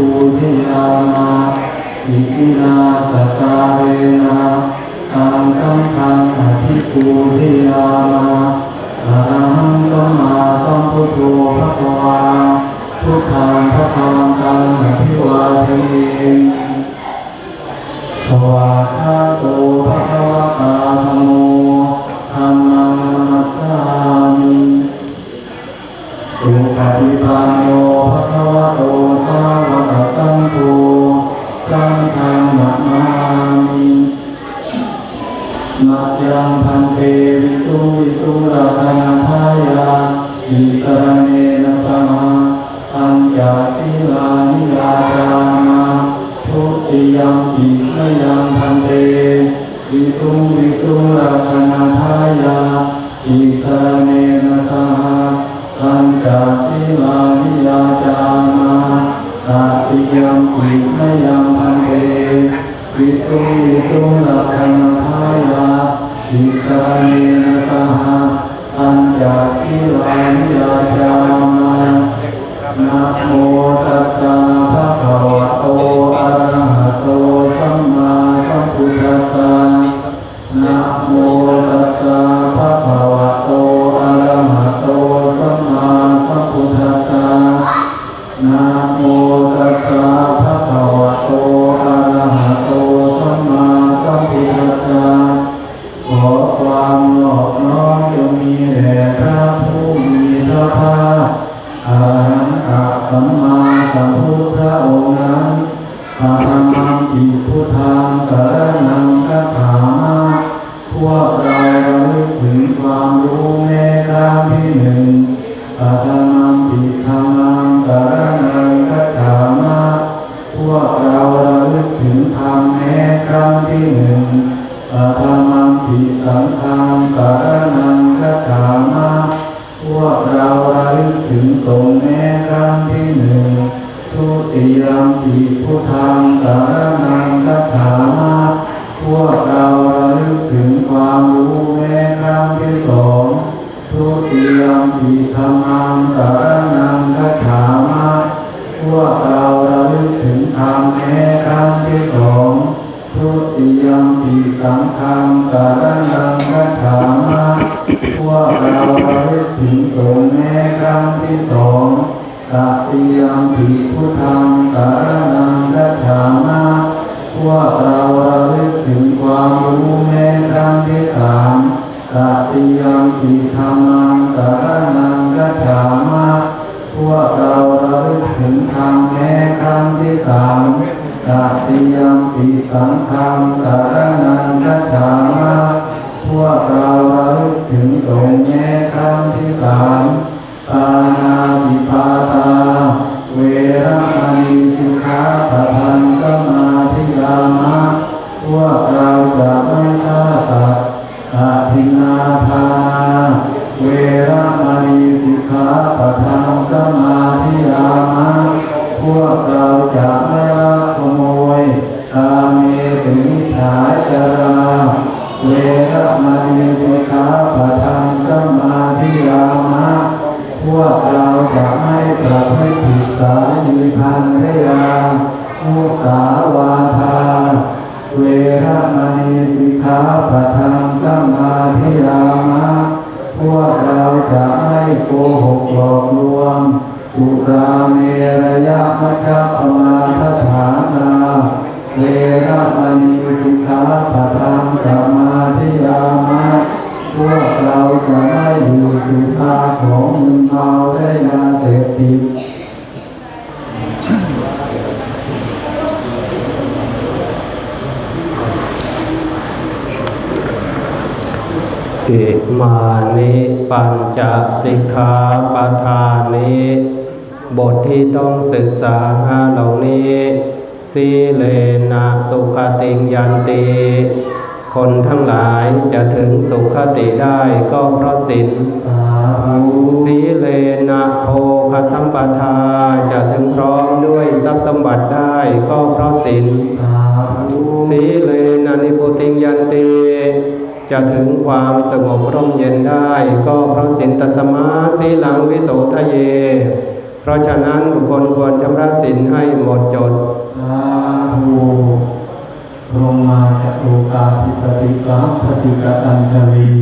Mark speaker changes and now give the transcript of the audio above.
Speaker 1: ปูติยามาอิทินาสตาเรนะตังตัมพังอธิปูติยามาอา นะมามิมัจจังพันเตวิสุวิสุราธนาทายาอิตระเน Christ. ติยัมปีพุทธังสารนังคัจฉามาพวกเราระลึกถึงความรู้แม้ครั้งที่สองทุติยัมปีธรรมังสารนังคัจฉามาพวกเราระลึกถึงธรรมแม้ครั้งที่สองทุติยัมปีสังฆังสารนังคัจฉามาพวกเราระลึกถึงสงฆ์แม้ครั้งที่สองตติยัมปีพุทธัง สังฆา สามีพันธยามุสาวาทา เวรมณีสิกาปะทังสมาธิยามะพวกเราจะไม่โกหกหลอกลวงสุราเมรยะมัชฌะมาทฐานิมานิ
Speaker 2: ปัญจสิกขาปทานิบทที่ต้องศึกษาห้าเหล่านี้สีเลนะสุขติยันติ คนทั้งหลายจะถึงสุขติได้ก็เพราะศีล
Speaker 1: สี
Speaker 2: เลนะโภคสัมปทาจะถึงพร้อมด้วยทรัพย์สมบัติได้ก็เพราะศีล
Speaker 1: สี
Speaker 2: เลนะนิพุติงยันติ จะถึงความสงบร่มเย็นได้ก็เพราะสินตสมาสีหลังวิโสทะเย เพราะฉะนั้นบุคคลควรชำระสินให้หมดจด
Speaker 1: สาธุพรมาจตุกาพิปติกาปฏิกตันจลี